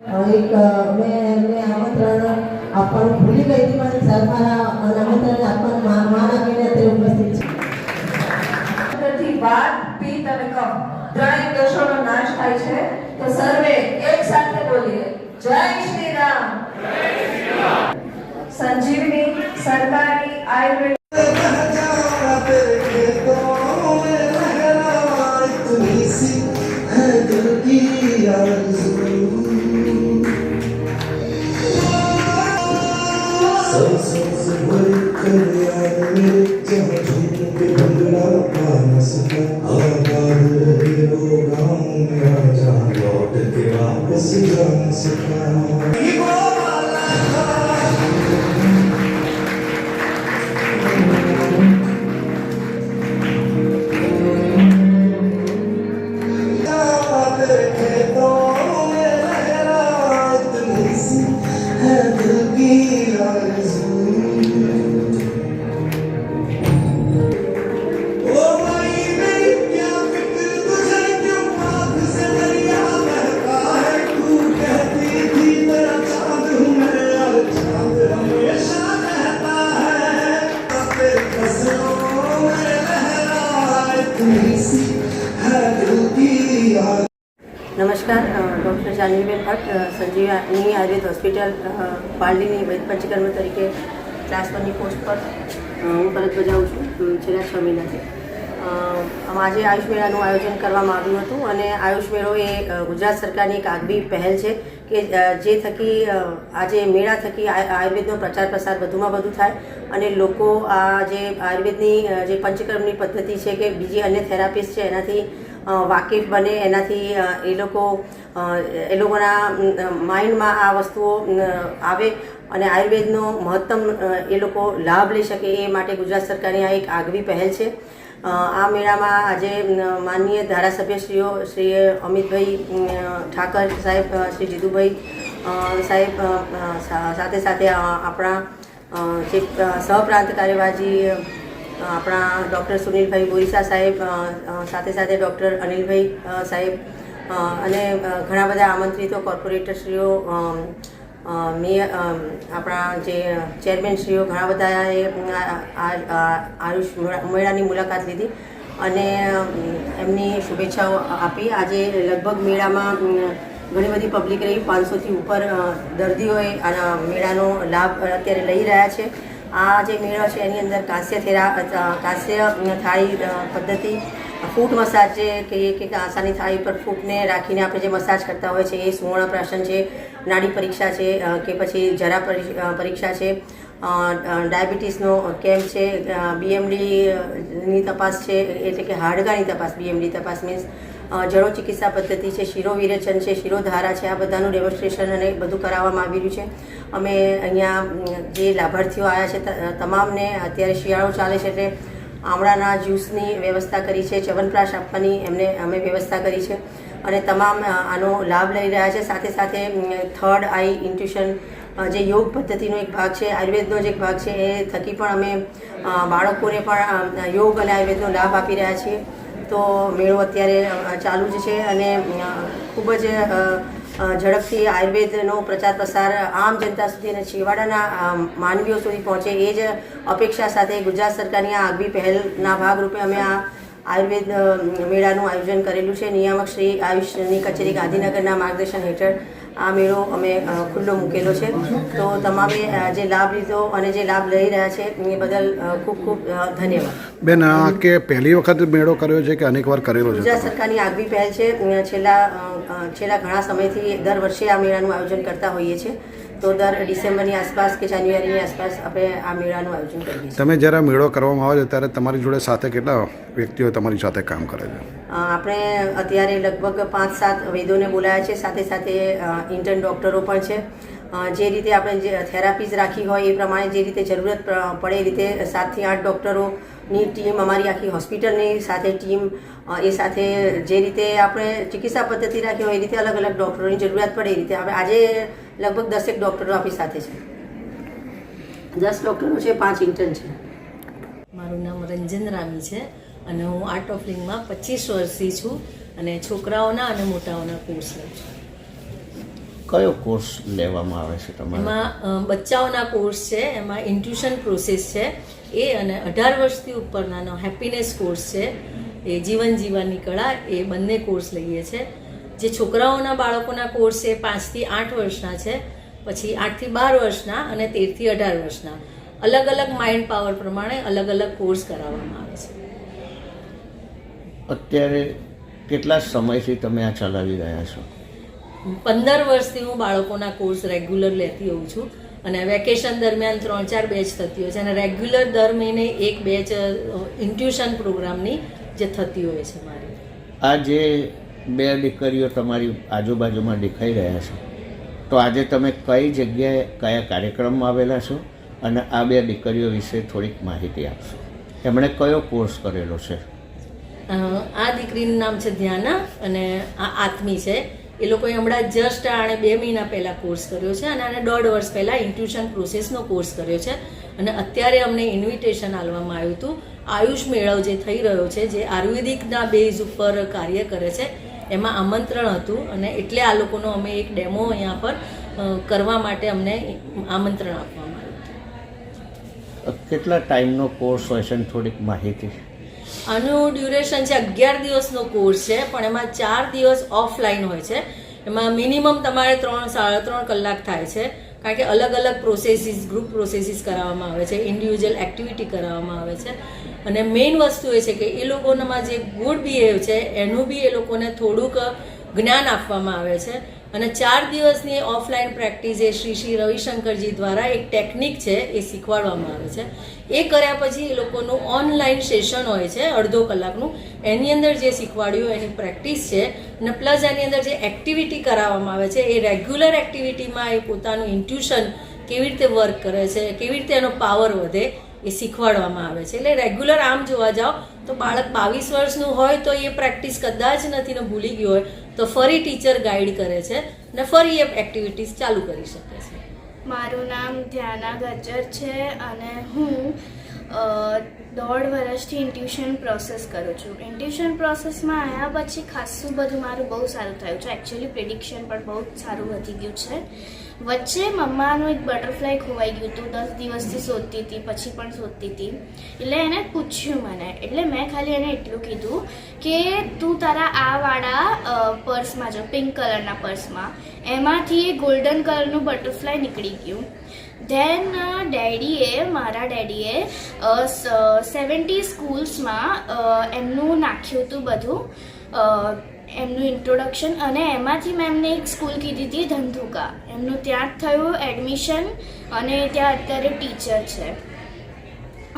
એક મેં એમને આમંત્રણ આપવાનું ભૂલી ગઈ હતી પણ સર મારા આમંત્રણ આપવાનું માન આપીને અત્યારે ઉપસ્થિત છે. અંદરથી વાત પિત્ત અને કફ ત્રણેય દોષોનો નાશ થાય છે. તો સર્વે એક સાથે બોલીએ જય શ્રી રામ. સંજીવની સરકારી આયુર્વેદ service. Santo. નમસ્કાર ડૉક્ટર જાનવીબેન ભટ્ટ સંજીવની આયુર્વેદ હોસ્પિટલ પાલડીની વૈદ પંચકર્મ તરીકે ક્લાસ વનની પોસ્ટ પર હું ફરજ બજાવું છું છેલ્લા છ મહિનાથી. આજે આયુષ મેળાનું આયોજન કરવામાં આવ્યું હતું અને આયુષ મેળો એ ગુજરાત સરકારની એક આગવી પહેલ છે. કે જે થકી આજે મેળા થકી આયુર્વેદનો પ્રચાર પ્રસાર વધુમાં વધુ થાય અને લોકો આ જે આયુર્વેદની જે પંચકર્મની પદ્ધતિ છે કે બીજી અન્ય થેરાપિસ્ટ છે, એનાથી વાકેફ બને, એનાથી એ લોકો એ લોકોના માઇન્ડમાં આ વસ્તુઓ આવે અને આયુર્વેદનો મહત્તમ એ લોકો લાભ લઈ શકે એ માટે ગુજરાત સરકારની આ એક આગવી પહેલ છે. આ મેળામાં આજે માનનીય ધારાસભ્યશ્રીઓ શ્રી અમિતભાઈ ઠાકર સાહેબ શ્રી જીતુભાઈ સાહેબ સાથે સાથે આપણા જે સહપ્રાંત કાર્યવાહી આપણા ડૉક્ટર સુનિલભાઈ બોરીસા સાહેબ સાથે સાથે ડૉક્ટર અનિલભાઈ સાહેબ અને ઘણા બધા આમંત્રિતો, કોર્પોરેટરશ્રીઓ મેયર આપણા જે ચેરમેનશ્રીઓ ઘણા બધાએ આયુષ મેળાની મુલાકાત લીધી અને એમની શુભેચ્છાઓ આપી. આજે લગભગ મેળામાં ઘણી બધી પબ્લિક રહી. પાંચસોથી ઉપર દર્દીઓએ આના મેળાનો લાભ અત્યારે લઈ રહ્યા છે. આ જે મેળો છે, એની અંદર કાંસ્ય થેરા કાંસ્ય થાળી પદ્ધતિ ફૂટ મસાજ જે કહીએ કે આસાની થાળી પર ફૂટને રાખીને આપણે જે મસાજ કરતા હોય છે, એ સુવર્ણ પ્રાશન છે, નાડી પરીક્ષા છે કે પછી જરા પરી- પરીક્ષા છે ડાયાબિટીસનો કેમ્પ છે બીએમડીની તપાસ છે, એટલે કે હાડકાની તપાસ બીએમડી તપાસ મીન્સ જળો ચિકિત્સા પદ્ધતિ છે શિરો વિરેચન છે, શિરોધારા છે, આ બધાનું ડેમોન્સ્ટ્રેશન અને બધું કરાવવામાં આવી રહ્યું છે. અમે અહીંયા જે લાભાર્થીઓ આવ્યા છે તમામને અત્યારે શિયાળો ચાલે છે એટલે આમળાના જ્યુસની વ્યવસ્થા કરી છે ચ્યવનપ્રાશ આપવાની એમને અમે વ્યવસ્થા કરી છે. અને તમામ આનો લાભ લઈ રહ્યા છે. સાથે સાથે થર્ડ આઈ ઇન્ટ્યુશન જે યોગ પદ્ધતિનો એક ભાગ છે, આયુર્વેદનો જે એક ભાગ છે, એ થકી પણ અમે બાળકોને પણ યોગ અને આયુર્વેદનો લાભ આપી રહ્યા છીએ. તો મેળો અત્યારે ચાલુ જ છે અને ખૂબ જ ઝડપથી આયુર્વેદનો પ્રચાર પ્રસાર આમ જનતા સુધી અને છેવાડાના માનવીઓ સુધી પહોંચે એ જ અપેક્ષા સાથે ગુજરાત સરકારની આ આગવી પહેલના ભાગરૂપે અમે આ આયુર્વેદ મેળાનું આયોજન કરેલું છે. નિયામક શ્રી આયુષની કચેરી ગાંધીનગરના માર્ગદર્શન હેઠળ આ મેળો અમે ખુલ્લો મૂકેલો છે. તો તમામે જે લાભ લીધો અને જે લાભ લઈ રહ્યા છે એ બદલ ખૂબ ખૂબ ધન્યવાદ. બેન આ કે પહેલી વખત મેળો કર્યો છે કે અનેક વાર કરેલો છે? ગુજરાત? સરકારની આગવી પહેલ છે. છેલ્લા છેલ્લા ઘણા સમયથી દર વર્ષે આ મેળાનું આયોજન કરતા હોઈએ છીએ. તો દર ડિસેમ્બરની આસપાસ કે જાન્યુઆરીની આસપાસ આપણે આ મેળાનું આયોજન કરીએ છીએ. તમે જ્યારે મેળો કરવામાં આવે છે ત્યારે તમારી જોડે સાથે કેટલા વ્યક્તિઓ તમારી સાથે કામ કરે છે? આપણે અત્યારે લગભગ પાંચ સાત વૈદોને બોલાયા છે સાથે સાથે ઇન્ટર્ન ડૉક્ટરો પણ છે. જે રીતે આપણે જે થેરાપીઝ રાખી હોય એ પ્રમાણે જે રીતે જરૂરત પડે એ રીતે સાતથી આઠ ડૉક્ટરોની ટીમ અમારી આખી હોસ્પિટલની સાથે ટીમ એ સાથે જે રીતે આપણે ચિકિત્સા પદ્ધતિ રાખી હોય એ રીતે અલગ અલગ ડૉક્ટરોની જરૂરિયાત પડે એ રીતે. આપણે આજે લગભગ દસેક ડૉક્ટરો આપણી સાથે છે. દસ ડૉક્ટરો છે પાંચ ઇન્ટર્ન છે. મારું નામ રંજન રામી છે અને હું આર્ટ ઓફ લિંગમાં પચીસ વર્ષથી છું અને છોકરાઓના અને મોટાઓના કોર્સ લઉં છું. કયો કોર્સ લેવામાં આવે છે તમારે? એમાં બચ્ચાઓના કોર્સ છે એમાં ઇન્ટ્યુશન પ્રોસેસ છે એ અને અઢાર વર્ષથી ઉપરનાનો હેપીનેસ કોર્સ છે એ જીવન જીવવાની કળા એ બંને કોર્સ લઈએ છે. જે છોકરાઓના બાળકોના કોર્સ છે પાંચથી આઠ વર્ષના છે પછી આઠથી બાર વર્ષના અને તેરથી અઢાર વર્ષના. અલગ અલગ માઇન્ડ પાવર પ્રમાણે અલગ અલગ કોર્સ કરાવવામાં આવે છે. અત્યારે કેટલા સમયથી તમે આ ચલાવી રહ્યા છો? પંદર વર્ષથી હું બાળકોના કોર્સ રેગ્યુલર લેતી હોઉં છું અને વેકેશન દરમિયાન ત્રણ ચાર બેચ થતી હોય છે અને રેગ્યુલર દર મહિને એક બેચ ઇન્ટ્યુશન પ્રોગ્રામની જે થતી હોય છે મારી. આ જે બે દીકરીઓ તમારી આજુબાજુમાં દેખાઈ રહ્યા છે. તો આજે તમે કઈ જગ્યાએ કયા કાર્યક્રમમાં આવેલા છો અને આ બે દીકરીઓ વિશે થોડીક માહિતી આપશો. એમણે કયો કોર્સ કરેલો છે? આ દીકરીનું નામ છે ધ્યાના અને આ આત્મી છે. એ લોકોએ હમણાં જસ્ટ આણે બે મહિના પહેલાં કોર્સ કર્યો છે અને આને દોઢ વર્ષ પહેલાં ઇન્ટ્યુશન પ્રોસેસનો કોર્સ કર્યો છે. અને અત્યારે અમને ઇન્વિટેશન આપવામાં આવ્યું હતું. આયુષ મેળવ જે થઈ રહ્યો છે, જે આયુર્વેદિકના બેઝ ઉપર કાર્ય કરે છે એમાં આમંત્રણ હતું અને એટલે આ લોકોનો અમે એક ડેમો અહીંયા પર કરવા માટે અમને આમંત્રણ આપવામાં આવ્યું. કેટલા ટાઈમનો કોર્સ હોય છે થોડીક માહિતી? આનું ડ્યુરેશન છે અગિયાર દિવસનો કોર્સ છે પણ એમાં ચાર દિવસ ઓફલાઈન હોય છે. એમાં મિનિમમ તમારે ત્રણ સાડા ત્રણ કલાક થાય છે કારણ કે અલગ અલગ પ્રોસેસીસ ગ્રુપ પ્રોસેસીસ કરાવવામાં આવે છે ઇન્ડિવિજ્યુઅલ એક્ટિવિટી કરાવવામાં આવે છે. અને મેઇન વસ્તુ એ છે કે એ લોકોનામાં જે ગુડ બિહેવ છે, એનું બી એ લોકોને થોડુંક જ્ઞાન આપવામાં આવે છે. અને ચાર દિવસની ઓફલાઈન પ્રેક્ટિસ એ શ્રી શ્રી રવિશંકરજી દ્વારા એક ટેકનિક છે એ શીખવાડવામાં આવે છે. એ કર્યા પછી એ લોકોનું ઓનલાઈન સેશન હોય છે, અડધો કલાકનું. એની અંદર જે શીખવાડ્યું, એની પ્રેક્ટિસ છે. અને પ્લસ એની અંદર જે એક્ટિવિટી કરાવવામાં આવે છે, એ રેગ્યુલર એક્ટિવિટીમાં એ પોતાનું ઇન્ટ્યુશન કેવી રીતે વર્ક કરે છે, કેવી રીતે એનો પાવર વધે એ શીખવાડવામાં આવે છે. એટલે રેગ્યુલર આમ જોવા જાઓ, તો બાળક બાવીસ વર્ષનું હોય તો એ પ્રેક્ટિસ કદાચ નથી ને ભૂલી ગયું હોય, તો ફરી ટીચર ગાઈડ કરે છે ને ફરી એ એક્ટિવિટીઝ ચાલુ કરી શકે છે. મારું નામ ધ્યાના ગજ્જર છે અને હું દોઢ વર્ષથી ઇન્ટ્યુશન પ્રોસેસ કરું છું. ઇન્ટ્યુશન પ્રોસેસમાં આવ્યા પછી ખાસું બધું મારું બહુ સારું થયું છે. એકચ્યુઅલી પ્રિડિક્શન પણ બહુ સારું વધી ગયું છે. વચ્ચે મમ્માનું એક બટરફ્લાય ખોવાઈ ગયું હતું. દસ દિવસથી શોધતી હતી, પછી પણ શોધતી હતી. એટલે એને પૂછ્યું મને. એટલે મેં ખાલી એને એટલું કીધું કે, તું તારા આ વાળા પર્સમાં જો પિંક કલરના પર્સમાં એમાંથી ગોલ્ડન કલરનું બટરફ્લાય નીકળી ગયું. ધેન ડેડીએ મારા ડેડીએ સેવન્ટી સ્કૂલ્સમાં એમનું નાખ્યું હતું બધું. એમનું ઇન્ટ્રોડક્શન અને એમાંથી મેં એમને એક સ્કૂલ કીધી હતી ધંધુકા. એમનું ત્યાં જ થયું એડમિશન અને ત્યાં અત્યારે ટીચર છે.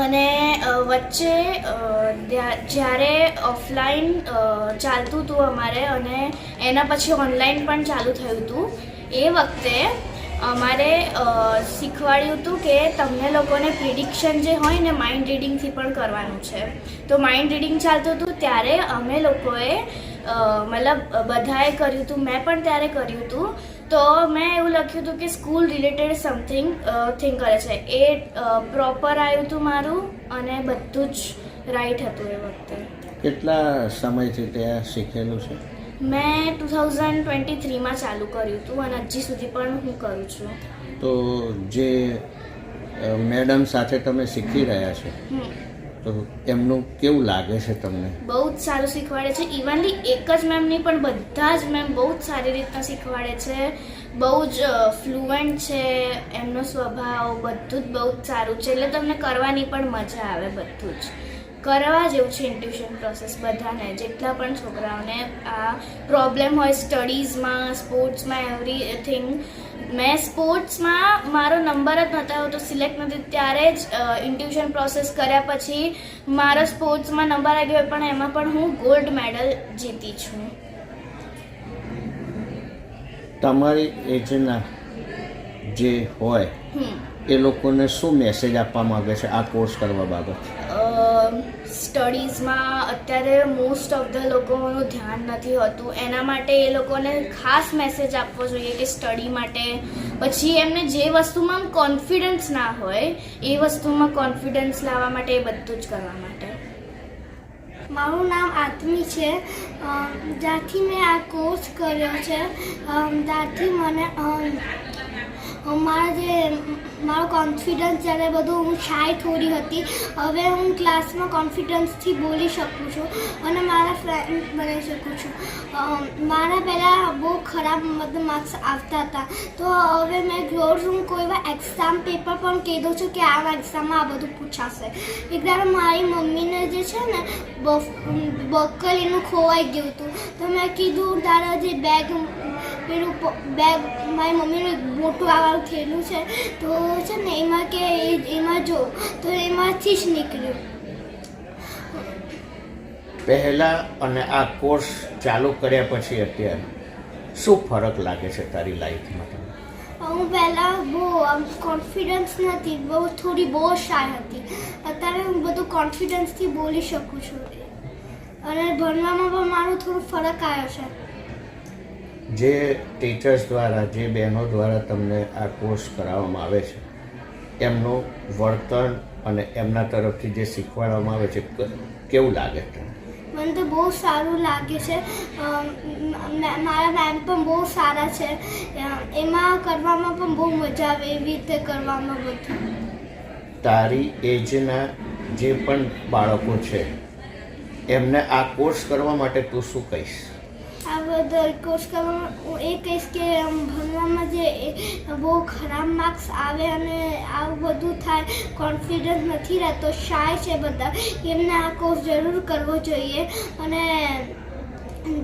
અને વચ્ચે જ્યારે ઓફલાઈન ચાલતું હતું અમારે અને એના પછી ઓનલાઈન પણ ચાલુ થયું હતું. એ વખતે અમારે શીખવાડ્યું હતું કે તમને લોકોને પ્રિડિક્શન જે હોય ને માઇન્ડ રીડિંગથી પણ કરવાનું છે. તો માઇન્ડ રીડિંગ ચાલતું હતું ત્યારે અમે લોકોએ મતલબ, બધાએ કર્યું હતું, મેં પણ ત્યારે કર્યું હતું. તો મેં એવું લખ્યું હતું કે સ્કૂલ રિલેટેડ સમથિંગ થિંગ કરે છે. એ પ્રોપર આવ્યું હતું મારું અને બધું જ રાઈટ હતું એ વખતે. કેટલા સમયથી ત્યાં શીખેલું છે? મેં ટુ થાઉઝન્ડ ટ્વેન્ટી થ્રીમાં ચાલુ કર્યું હતું અને હજી સુધી પણ હું કરું છું. તો જે મેડમ સાથે તમે શીખી રહ્યા છો. તો એમનું કેવું લાગે છે તમને? બહુ જ સારું શીખવાડે છે. ઇવનલી એક જ મેમ નહીં પણ બધા જ મેમ બહુ જ સારી રીતના શીખવાડે છે. બહુ જ ફ્લુઅન્ટ છે એમનો સ્વભાવ બધું જ બહુ જ સારું છે. એટલે તમને કરવાની પણ મજા આવે બધું જ. કરવા જેવું છે ઇન્ટ્યુશન પ્રોસેસ બધાને. જેટલા પણ છોકરાઓને આ પ્રોબ્લેમ હોય સ્ટડીઝમાં સ્પોર્ટ્સમાં એવરીથિંગ મેં સ્પોર્ટ્સમાં મારો નંબર જ નહોતો આવતો સિલેક્ટ નથી ત્યારે જ ઇન્ટ્યુશન પ્રોસેસ કર્યા પછી મારો સ્પોર્ટ્સમાં નંબર આવ્યો પણ એમાં પણ હું ગોલ્ડ મેડલ જીતી છું. તમારી એજના જે હોય એ લોકોને શું મેસેજ આપવા માંગે છે આ કોર્સ કરવા બાબત? સ્ટડીઝમાં અત્યારે મોસ્ટ ઓફ ધ લોકોનું ધ્યાન નથી હોતું. એના માટે એ લોકોને ખાસ મેસેજ આપવો જોઈએ કે સ્ટડી માટે. પછી એમને જે વસ્તુમાં કોન્ફિડન્સ ના હોય, એ વસ્તુમાં કોન્ફિડન્સ લાવવા માટે એ બધું જ કરવા માટે. મારું નામ આત્મી છે. જ્યાંથી મેં આ કોર્સ કર્યો છે. ત્યાંથી મને મારા જે મારો કોન્ફિડન્સ જ્યારે બધું હું શાય થોડી હતી, હવે હું ક્લાસમાં કોન્ફિડન્સથી બોલી શકું છું અને મારા ફ્રેન્ડ બની શકું છું. મારા પહેલાં બહુ ખરાબ મતલબ માર્ક્સ આવતા હતા. તો હવે મેં રોજ હું કોઈ વાર એક્ઝામ પેપર પણ કહી દઉં છું કે આ એક્ઝામમાં આ બધું પૂછાશે. એક દાડો મારી મમ્મીને જે છે ને બકલ એનું ખોવાઈ ગયું હતું. તો મેં કીધું, તારા જે બેગ પેલું બેગ મારી મમ્મીનું એક મોટું આવાનું થયેલું છે તો છે ને એમાં કે એમાં જો તો એમાંથી જ નીકળ્યું. પહેલાં અને આ કોર્સ ચાલુ કર્યા પછી અત્યારે શું ફરક લાગે છે તારી લાઈફમાં? તને હું પહેલાં બહુ આમ કોન્ફિડન્સ નથી બહુ થોડી બહુ શાય હતી. અત્યારે હું બધું કોન્ફિડન્સથી બોલી શકું છું. અને ભણવામાં પણ મારો થોડો ફરક આવ્યો છે. જે ટીચર્સ દ્વારા જે બહેનો દ્વારા તમને આ કોર્સ કરાવવામાં આવે છે એમનું વર્તન અને એમના તરફથી જે શીખવાડવામાં આવે છે કેવું લાગે તને મને તો બહુ સારું લાગે છે. મારા મેમ પણ બહુ સારા છે. એમાં કરવામાં પણ બહુ મજા આવે એવી રીતે કરવામાં બધું. તારી એજના જે પણ બાળકો છે એમને આ કોર્સ કરવા માટે તું શું કહીશ? આ બધો કોર્સ કરવામાં હું એ કહીશ કે ભણવામાં જે બહુ ખરાબ માર્ક્સ આવે અને આવું બધું થાય કોન્ફિડન્સ નથી રહેતો શાય છે બધા. એમને આ કોર્સ જરૂર કરવો જોઈએ અને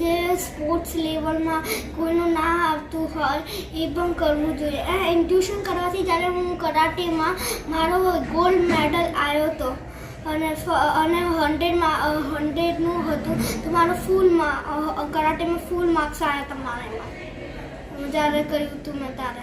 જે સ્પોર્ટ્સ લેવલમાં કોઈનું ના આવતું હોય એ પણ કરવું જોઈએ. આ ઇન્ટ્યુશન કરવાથી જ્યારે હું કરાટેમાં મારો ગોલ્ડ મેડલ આવ્યો હતો અને અને હંડ્રેડમાં હંડ્રેડનું હતું. તો મારો ફૂલમાં કરાટેમાં ફૂલ માર્ક્સ આવ્યા હતા મારા એમાં. જ્યારે કર્યું હતું મેં ત્યારે